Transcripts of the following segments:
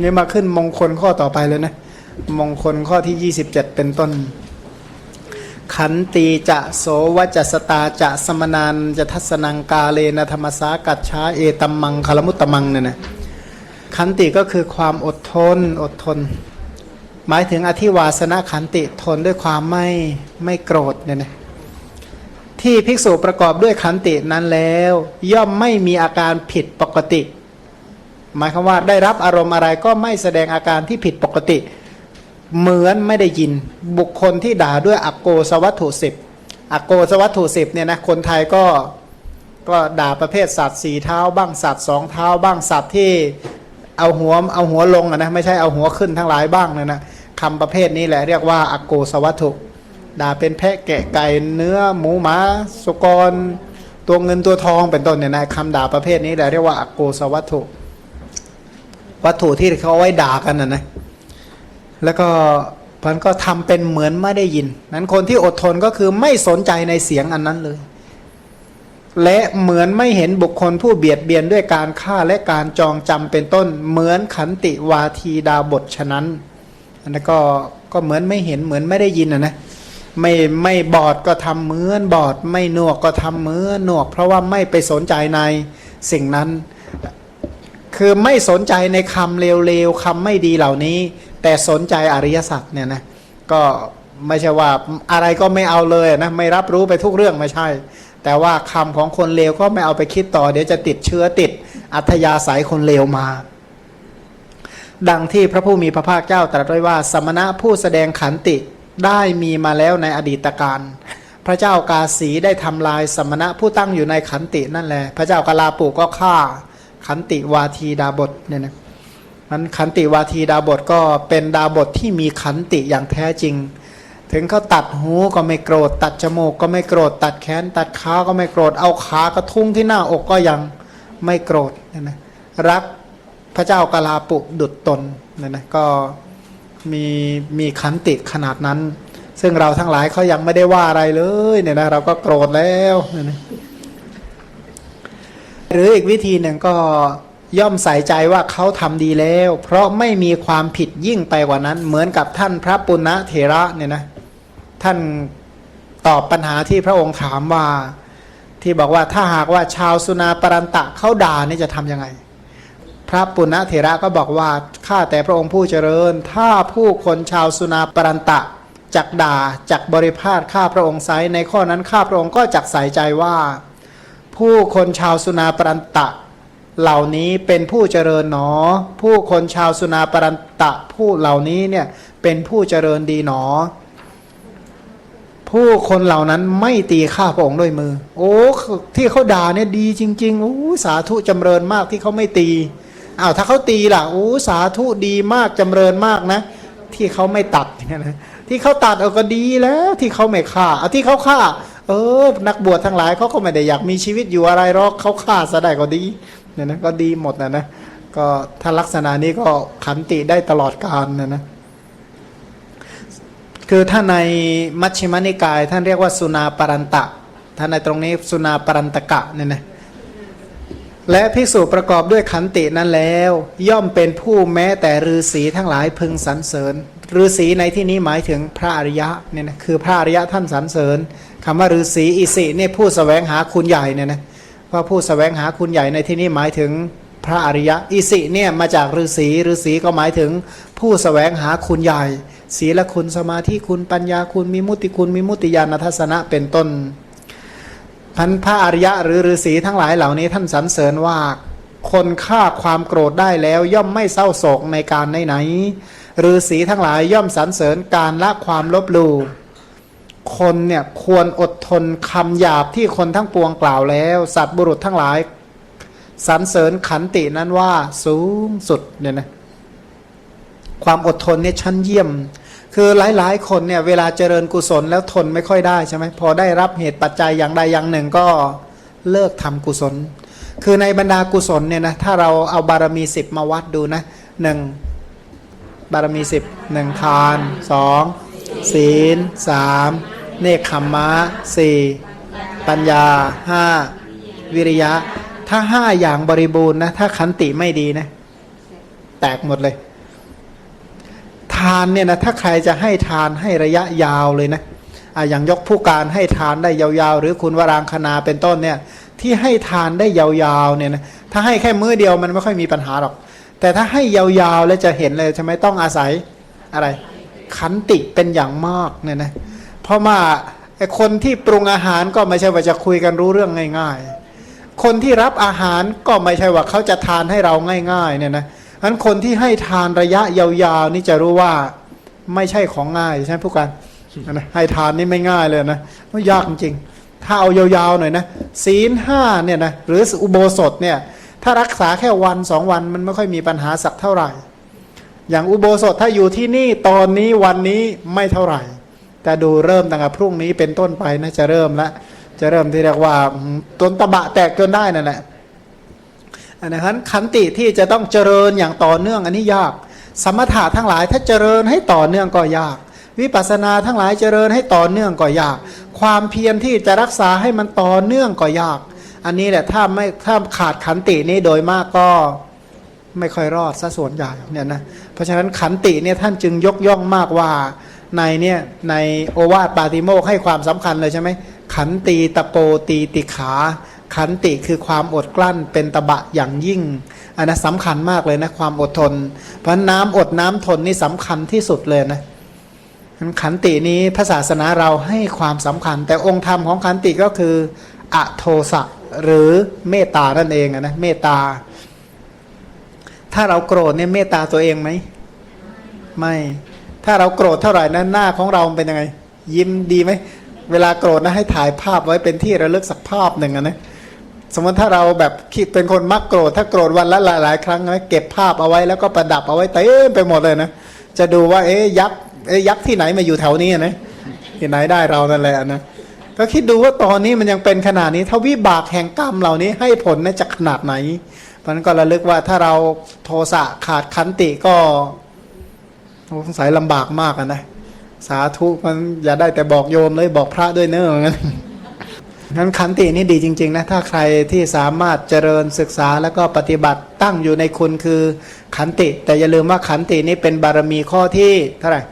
นี่มาขึ้นมงคลข้อต่อไปเลยนะ มงคลข้อที่ 27 เป็นต้น ขันตีจะโสวจัสตาจะสมนานจะทัศนังกาเลนะธรรมสากัจฉาเอตัมมังคลมุตตมังเนี่ยนะขันติก็คือความอดทนอดทน หมายถึงอธิวาสนะขันติทนด้วยความไม่ไม่โกรธเนี่ยนะที่ภิกษุประกอบด้วยขันตินั้นแล้ว ย่อมไม่มีอาการผิดปกติ หมายความว่าได้รับอารมณ์อะไรก็ไม่แสดงอาการที่ผิดปกติ เหมือนไม่ได้ยินบุคคลที่ด่าด้วยอโกสวัตถุสิบอโกสวัตถุสิบเนี่ยนะคนไทยก็ก็ด่าประเภทสัตว์สี่เท้า บ้างสัตว์สองเท้า บ้างสัตว์ที่เอาหัวเอาหัวลงอะนะไม่ใช่เอาหัวขึ้นทั้งหลายบ้างนะนะคำประเภทนี้แหละเรียกว่าอโกสวัตถุด่าเป็นแพะแกะไก่เนื้อหมูหมาสุกร ตัวเงินตัวทองเป็นต้นเนี่ยนะคำด่าประเภทนี้แหละเรียกว่าอโกสวัตถุ วัตถุที่เขาเอาไว้ด่ากันนะนะแล้วก็มันก็ทำเป็นเหมือนไม่ได้ยิน นั้นคนที่อดทนก็คือไม่สนใจในเสียงอันนั้นเลย และเหมือนไม่เห็นบุคคลผู้เบียดเบียนด้วยการฆ่าและการจองจำเป็นต้น เหมือนขันติวาทีดาบทฉะนั้นอันนั้นก็ก็เหมือนไม่เห็นเหมือนไม่ได้ยินนะนะไม่ไม่บอดก็ทำเหมือนบอด ไม่หนวกก็ทำเหมือนหนวก เพราะว่าไม่ไปสนใจในสิ่งนั้น คือไม่สนใจในคำเลวๆคำไม่ดีเหล่านี้ แต่สนใจอริยสัจเนี่ยนะก็ไม่ใช่ว่าอะไรก็ไม่เอาเลยนะไม่รับรู้ไปทุกเรื่องไม่ใช่ แต่ว่าคำของคนเลวก็ไม่เอาไปคิดต่อ เดี๋ยวจะติดเชื้อติดอัธยาศัยคนเลวมา ดังที่พระผู้มีพระภาคเจ้าตรัสไว้ว่า สมณะผู้แสดงขันติได้มีมาแล้วในอดีตการพระเจ้ากาสีได้ทำลายสมณะผู้ตั้งอยู่ในขันตินั่นแหละพระเจ้ากาลาปุก็ฆ่า ขันติวาทีดาบทเนี่ยนะมันขันติวาทีดาบทก็เป็นดาบทที่มีขันติอย่างแท้จริง ถึงเขาตัดหูก็ไม่โกรธ ตัดจมูกก็ไม่โกรธ ตัดแขน ตัดขาก็ไม่โกรธ เอาขากระทุ้งที่หน้าอกก็ยังไม่โกรธเนี่ยนะรักพระเจ้ากาลาปุดุดตนเนี่ยนะก็มีมีขันติขนาดนั้น ซึ่งเราทั้งหลายเขายังไม่ได้ว่าอะไรเลยเนี่ยนะเราก็โกรธแล้วเนี่ยนะ หรืออีกวิธีหนึ่งก็ย่อมใส่ใจว่าเขาทำดีแล้ว เพราะไม่มีความผิดยิ่งไปกว่านั้น เหมือนกับท่านพระปุณณเถระเนี่ยนะท่านตอบปัญหาที่พระองค์ถามว่า ที่บอกว่าถ้าหากว่าชาวสุนาปรันตะเขาด่านี่จะทำยังไง พระปุณณเถระก็บอกว่าข้าแต่พระองค์ผู้เจริญ ถ้าผู้คนชาวสุนาปรันตะจักด่าจักบริพาทข้าพระองค์ไซในข้อนั้นข้าพระองค์ก็จักใส่ใจว่า ผู้คนชาวสุนาปรันตะ เหล่านี้เป็นผู้เจริญหนอ ผู้คนชาวสุนาปรันตะ ผู้เหล่านี้เนี่ยเป็นผู้เจริญดีหนอ ผู้คนเหล่านั้นไม่ตีข้าพระองค์ด้วยมือ โอ้ที่เขาด่าเนี่ยดีจริงๆโอ้สาธุจำเริญมากที่เขาไม่ตีอ้าวถ้าเขาตีล่ะโอ้สาธุดีมากจำเริญมากนะ ที่เขาไม่ตัดเนี่ยนะที่เขาตัดเออก็ดีแล้ว ที่เขาไม่ฆ่าเอาที่เขาฆ่า เออ นักบวชทั้งหลายเขาก็ไม่ได้อยากมีชีวิตอยู่อะไรหรอกเขาฆ่าซะได้ก็ดีเนี่ยนะก็ดีหมดนะนะก็ถ้าลักษณะนี้ก็ขันติได้ตลอดกาลนะนะคือถ้าในมัชฌิมานิกาย ท่านเรียกว่าสุนาปรันตะท่านในตรงนี้สุนาปรันตกะเนี่ยนะและภิกษุประกอบด้วยขันตินั้นแล้ว ย่อมเป็นผู้แม้แต่ฤาษีทั้งหลายพึงสรรเสริญ ฤาษีในที่นี้หมายถึงพระอริยะเนี่ยนะคือพระอริยะท่านสรรเสริญคำว่าฤาษีอิสิเนี่ยผู้สแสวงหาคุณใหญ่เนี่ยนะว่าผู้สแสวงหาคุณใหญ่ในที่นี้หมายถึงพระอริยะอิสิเนี่ยมาจากฤาษีฤาษีก็หมายถึงผู้สแสวงหาคุณใหญ่ ศีลคุณสมาธิคุณปัญญาคุณมีมุติคุณมีมุติญาณทัศนะเป็นต้นพันพระอริยะหรือฤาษีทั้งหลายเหล่านี้ท่านสรรเสริญว่าคนฆ่าความโกรธได้แล้ว ย่อมไม่เศร้าโศกในการไหนๆ ฤาษีทั้งหลายย่อมสรรเสริญการละความลบลู่คนเนี่ยควรอดทนคำหยาบที่คนทั้งปวงกล่าวแล้ว สัตว์บุรุษทั้งหลายสรรเสริญขันตินั้นว่าสูงสุดเนี่ยนะความอดทนเนี่ยชั้นเยี่ยม คือหลายๆ คนเนี่ยเวลาเจริญกุศลแล้วทนไม่ค่อยได้ใช่ไหมพอได้รับเหตุปัจจัยอย่างใดอย่างหนึ่งก็เลิกทำกุศล คือในบรรดากุศลเนี่ยนะถ้าเราเอาบารมีสิบมาวัดดูนะหนึ่ง บารมีสิบหนึ่งทานสองศีลสามเนคขมมะสี่ปัญญาห้าวิริยะ ถ้าห้าอย่างบริบูรณ์นะถ้าขันติไม่ดีนะ แตกหมดเลย ทานเนี่ยนะถ้าใครจะให้ทานให้ระยะยาวเลยนะอะอย่างยกผู้การให้ทานได้ยาวๆ หรือคุณวรางคณาเป็นต้นเนี่ย ที่ให้ทานได้ยาวๆเนี่ยนะถ้าให้แค่มื้อเดียวมันไม่ค่อยมีปัญหาหรอก แต่ถ้าให้ยาวๆแล้วจะเห็นเลยใช่ไหมต้องอาศัยอะไร ขันติเป็นอย่างมากเนี่ยนะเพราะว่าไอคนที่ปรุงอาหารก็ไม่ใช่ว่าจะคุยกันรู้เรื่องง่าย ๆ คนที่รับอาหารก็ไม่ใช่ว่าเขาจะทานให้เราง่ายๆเนี่ยนะฉะนั้นคนที่ให้ทานระยะยาวๆนี่จะรู้ว่าไม่ใช่ของง่ายใช่ไหมผู้การนะให้ทานนี่ไม่ง่ายเลยนะมันยากจริง ถ้าเอายาวๆหน่อยนะศีลห้าเนี่ยนะหรืออุโบสถเนี่ย ถ้ารักษาแค่วันสองวันมันไม่ค่อยมีปัญหาสักเท่าไหร่ อย่างอุโบสถถ้าอยู่ที่นี่ตอนนี้วันนี้ไม่เท่าไหร่ แต่ดูเริ่มตั้งแต่พรุ่งนี้เป็นต้นไปนะจะเริ่มแล้วจะเริ่มที่เรียกว่าต้นตะบะแตกจนได้นั่นแหละอันนั้นขันติที่จะต้องเจริญอย่างต่อเนื่องอันนี้ยาก สมถะทั้งหลายถ้าเจริญให้ต่อเนื่องก็ยาก วิปัสสนาทั้งหลายเจริญให้ต่อเนื่องก็ยาก ความเพียรที่จะรักษาให้มันต่อเนื่องก็ยาก อันนี้แหละถ้าไม่ถ้าขาดขันตินี้โดยมากก็ไม่ค่อยรอดซะส่วนใหญ่เนี่ยนะเพราะฉะนั้นขันติเนี่ยท่านจึงยกย่องมากว่าในเนี่ยในโอวาทปาติโมกให้ความสำคัญเลยใช่ไหมขันตีตะโปตีติขา ขันติคือความอดกลั้นเป็นตะบะอย่างยิ่งอันนั้นสำคัญมากเลยนะความอดทน เพราะน้ำอดน้ำทนนี่สำคัญที่สุดเลยนะขันตินี้พระศาสนาเราให้ความสำคัญ แต่องค์ธรรมของขันติก็คือ อโทสะ หรือเมตตานั่นเองนะเมตตา ถ้าเราโกรธเนี่ยเมตตาตัวเองไหมไม่ ถ้าเราโกรธเท่าไหร่นั้นหน้าของเราเป็นยังไง ยิ้มดีไหมเวลาโกรธนะให้ถ่ายภาพไว้เป็นที่ระลึกสักภาพหนึ่งอะนะสมมติถ้าเราแบบคิดเป็นคนมักโกรธ ถ้าโกรธวันละหลายๆ ครั้งนะเก็บภาพเอาไว้แล้วก็ประดับเอาไว้เต็มไปหมดเลยนะจะดูว่าเอ๊ยยักษ์เอ๊ยยักษ์ที่ไหนมาอยู่แถวนี้นะที่ไหนได้เรานั่นแหละนะ ก็คิดดูว่าตอนนี้มันยังเป็นขนาดนี้ ถ้าวิบากแห่งกรรมเหล่านี้ให้ผลนะจะขนาดไหนเพราะนั้นก็ระลึกว่าถ้าเราโทสะขาดขันติก็สงสัยลำบากมากนะสาธุมันอย่าได้แต่บอกโยมเลยบอกพระด้วยเนอะงั้นนั้นขันตินี่ดีจริง ๆ นะ ถ้าใครที่สามารถเจริญศึกษาแล้วก็ปฏิบัติตั้งอยู่ในคุณคือขันติ แต่อย่าลืมว่าขันตินี้เป็นบารมีข้อที่เท่าไหร่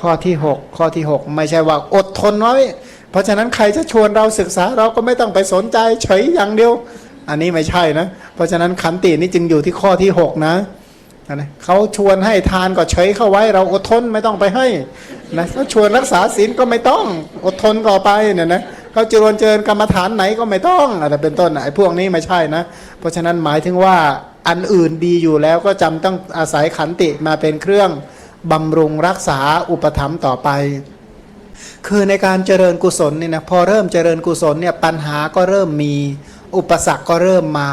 ข้อที่ 6 ข้อที่ 6 ไม่ใช่ว่าอดทนไว้ ราะฉะนั้นใครจะชวนเราศึกษาเราก็ไม่ต้องไปสนใจเฉยอย่างเดียว อันนี้ไม่ใช่นะ เพราะฉะนั้นขันตินี่จึงอยู่ที่ข้อที่ 6 นะนะเขาชวนให้ทานก็เฉยเข้าไว้ เราอดทนไม่ต้องไปให้นะเขาชวนรักษาศีลก็ไม่ต้องอดทนต่อไปเนี่ยนะเขาเจรวนเจริญกรรมฐานไหนก็ไม่ต้องอะไรเป็นต้นไอ้พวกนี้ไม่ใช่นะ เพราะฉะนั้นหมายถึงว่าอันอื่นดีอยู่แล้วก็จำต้องอาศัยขันติมาเป็นเครื่องบำรุงรักษาอุปถัมภ์ต่อไป คือในการเจริญกุศลเนี่ยนะพอเริ่มเจริญกุศลเนี่ยปัญหาก็เริ่มมีอุปสรรคก็เริ่มมา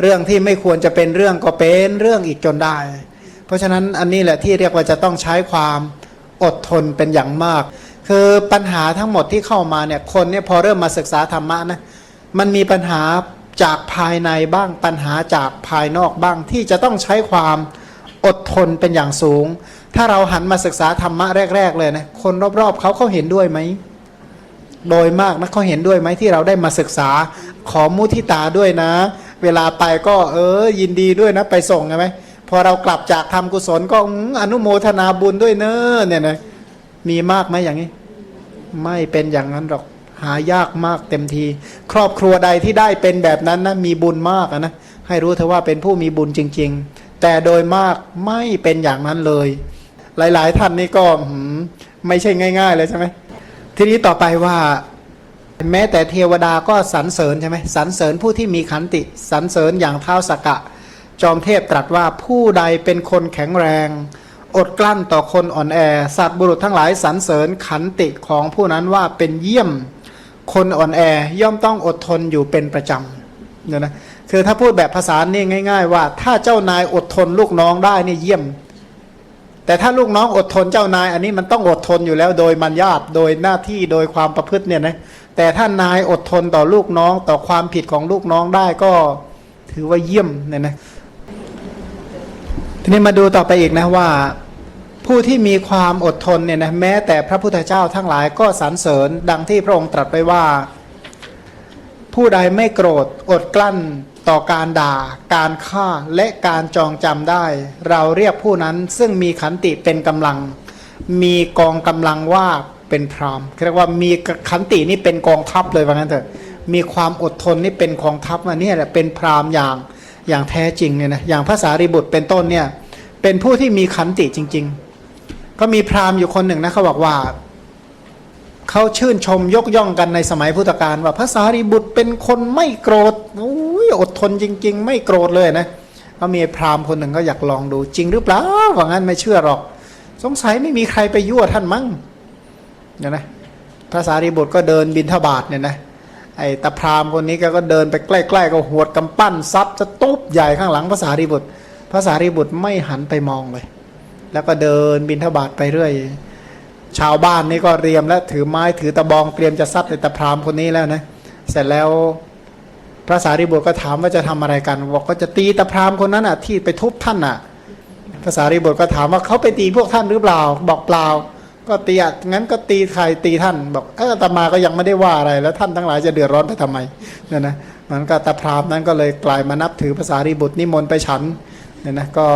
เรื่องที่ไม่ควรจะเป็นเรื่องก็เป็นเรื่องอีกจนได้ เพราะฉะนั้นอันนี้แหละที่เรียกว่าจะต้องใช้ความอดทนเป็นอย่างมาก คือปัญหาทั้งหมดที่เข้ามาเนี่ยคนเนี่ยพอเริ่มมาศึกษาธรรมะนะมันมีปัญหาจากภายในบ้างปัญหาจากภายนอกบ้างที่จะต้องใช้ความอดทนเป็นอย่างสูง ถ้าเราหันมาศึกษาธรรมะแรก ๆ เลยนะคนรอบๆเขาเขาเห็นด้วยไหมโดยมากนะเขาเห็นด้วยไหมที่เราได้มาศึกษาขอมุทิตาด้วยนะ เวลาไปก็เออยินดีด้วยนะไปส่งใช่ไหมพอเรากลับจากทำกุศลก็อื้ออนุโมทนาบุญด้วยเนอะเนี่ยนะมีมากไหมอย่างนี้ ไม่เป็นอย่างนั้นหรอกหายากมากเต็มที ครอบครัวใดที่ได้เป็นแบบนั้นนะมีบุญมากนะให้รู้เถอว่าเป็นผู้มีบุญจริง ๆ แต่โดยมากไม่เป็นอย่างนั้นเลย หลาย ๆ ท่านนี่ก็ไม่ใช่ง่าย ๆ เลยใช่ไหมทีนี้ต่อไปว่าแม้แต่เทวดาก็สรรเสริญใช่ไหมสรรเสริญผู้ที่มีขันติสรรเสริญอย่างเท้าสกกะ จอมเทพตรัสว่าผู้ใดเป็นคนแข็งแรง อดกลั้นต่อคนอ่อนแอ สัตว์บุรุษทั้งหลายสรรเสริญขันติของผู้นั้นว่าเป็นเยี่ยมคนอ่อนแอย่อมต้องอดทนอยู่เป็นประจำเนี่ยนะคือถ้าพูดแบบภาษาเนี่ง่าย ๆ ว่า ถ้าเจ้านายอดทนลูกน้องได้นี่เยี่ยม แต่ถ้าลูกน้องอดทนเจ้านาย อันนี้มันต้องอดทนอยู่แล้วโดยมัญญาตโดยหน้าที่โดยความประพฤติเนี่ยนะแต่ถ้านายอดทนต่อลูกน้องต่อความผิดของลูกน้องได้ก็ถือว่าเยี่ยมเนี่ยนะทีนี้มาดูต่อไปอีกนะว่า ผู้ที่มีความอดทนเนี่ยนะแม้แต่พระพุทธเจ้าทั้งหลายก็สรรเสริญดังที่พระองค์ตรัสไปว่า ผู้ใดไม่โกรธอดกลั้น ต่อการด่า การฆ่าและการจองจำได้ เราเรียกผู้นั้นซึ่งมีขันติเป็นกำลัง มีกองกำลังว่าเป็นพรามเรียกว่ามีขันตินี่เป็นกองทัพเลยว่างั้นเถอะมีความอดทนนี่เป็นกองทัพมาเนี่ยแหละเป็นพรามอย่างอย่างแท้จริงเนี่ยนะอย่างภาษาริบุตรเป็นต้นเนี่ยเป็นผู้ที่มีขันติจริง ๆ ก็มีพรามอยู่คนหนึ่งนะเขาบอกว่าเขาชื่นชมยกย่องกันในสมัยพุทธกาลว่าพระสารีบุตรเป็นคนไม่โกรธโอ้ อดทนจริง ๆ ไม่โกรธเลยนะก็มีพราหมณ์คนหนึ่งก็อยากลองดูจริงหรือเปล่าว่างั้นไม่เชื่อหรอก สงสัยไม่มีใครไปยั่วท่านมั้งเนี่ยนะพระสารีบุตรก็เดินบินทบาทเนี่ยนะไอ้ตาพราหมณ์คนนี้ก็เดินไปใกล้ๆก็หวดกำปั้นซัดจะตุ๊บใหญ่ข้างหลังพระสารีบุตรพระสารีบุตรไม่หันไปมองเลย แล้วก็เดินบินทบาทไปเรื่อย ชาวบ้านนี่ก็เตรียมแล้วถือไม้ถือตะบองเตรียมจะซัดไอ้ตาพราหมณ์คนนี้แล้วนะเสร็จแล้ว พระสารีบุตรก็ถามว่าจะทำอะไรกันบอกก็จะตีตาพราหม์คนนั้นอะที่ไปทุบท่านอะภาษารีบุตรก็ถามว่าเขาไปตีพวกท่านหรือเปล่า บอกเปล่า ก็ตีอะงั้นก็ตีใครตีท่านบอกเออตมาก็ยังไม่ได้ว่าอะไร แล้วท่านทั้งหลายจะเดือดร้อนไปทำไมเนี่ยนะมันก็ตาพราหมนั้นก็เลยกลายมานับถือภาษารีบุตรนิมนต์ไปฉันเนี่ยนะก็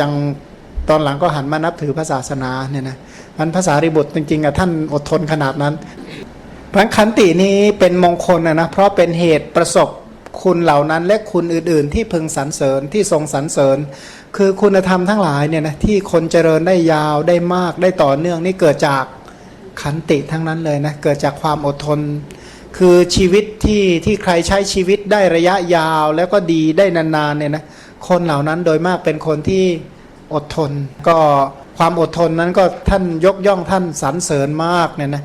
ยังตอนหลังก็หันมานับถือพระศาสนาเนี่ยนะมันภาษารีบุตรจริงๆอะท่านอดทนขนาดนั้นเพราะขันตินี้เป็นมงคลนะนะเพราะเป็นเหตุประสบ คุณเหล่านั้นและคุณอื่น ๆ ที่พึงสรรเสริญที่ทรงสรรเสริญ คือคุณธรรมทั้งหลายเนี่ยนะที่คนเจริญได้ยาวได้มากได้ต่อเนื่องนี่เกิดจากขันติทั้งนั้นเลยนะเกิดจากความอดทน คือชีวิตที่ที่ใครใช้ชีวิตได้ระยะยาวแล้วก็ดีได้นานๆเนี่ยนะคนเหล่านั้นโดยมากเป็นคนที่อดทน ก็ความอดทนนั้นก็ท่านยกย่องท่านสรรเสริญมากเนี่ยนะ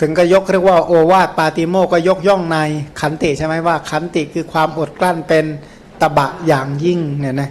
ถึงก็ยกเรียกว่าโอวาทปาติโมก็ยกย่องในขันติใช่ไหมว่าขันติคือความอดกลั้นเป็นตบะอย่างยิ่งเนี่ยนะ